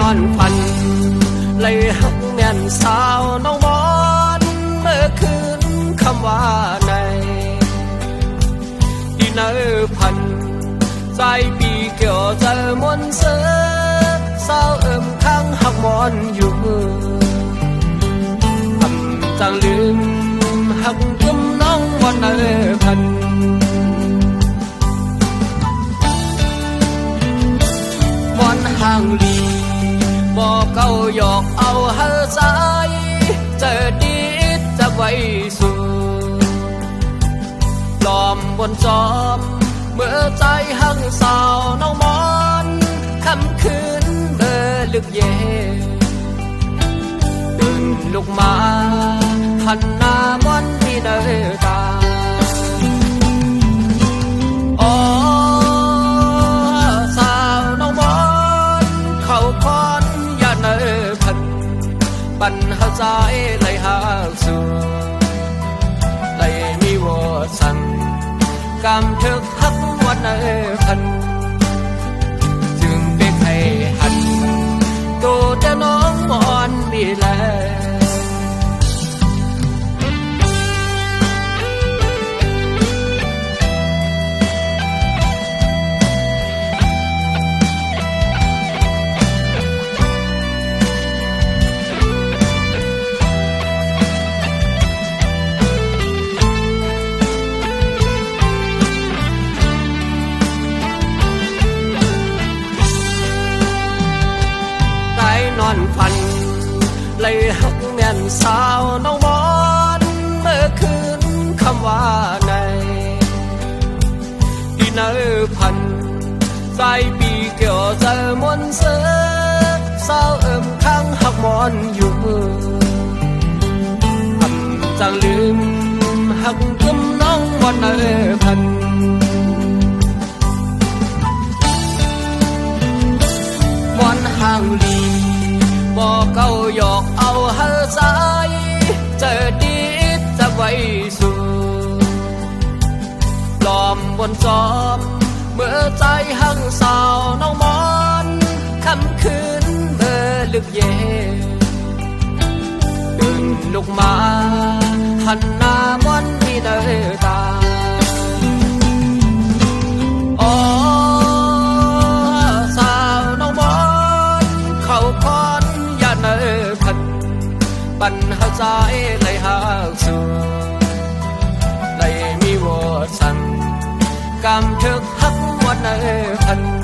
นอนฝัน เลยหักแม่นสาวน้องมอนเมื่อคืนคำว่าในที่เนอพันใจปีเกี่ยวใจมวนเสือสาวเอิ่มข้างหักมอนอยู่ทำจังลืมหักกึมน้องวันเนอพันมอนห่างลี จะไว้สู่ลอมบนจอม เมื่อใจหังสาวน้องมอนคำคืนเมื่อลึกเย็นตื่นลุกมาหันหน้ามอนที่เดิน ปัญหาใจไหลหาสู่ไหลมีวอสังกำทึกพักวัน เลยหักแม่นสาวน้องมอนเมื่อคืนคำว่าในที่เนอพันใจปีเกี่ยวใจมวนเสือสาวเอิมข้างหักมอนอยู่ทำจังลืมหักกึมน้องวันเนอพัน จะไว้สู่ปลอมบนจอม เมื่อใจหังสาวน้องมอนคำคืนเมื่อลึกเย็นตื่นลุกมา หันหน้ามอนที่เดินตาาใจไหลหาสู่ไหลมีวอสังกำทึกหักวันเนอพัน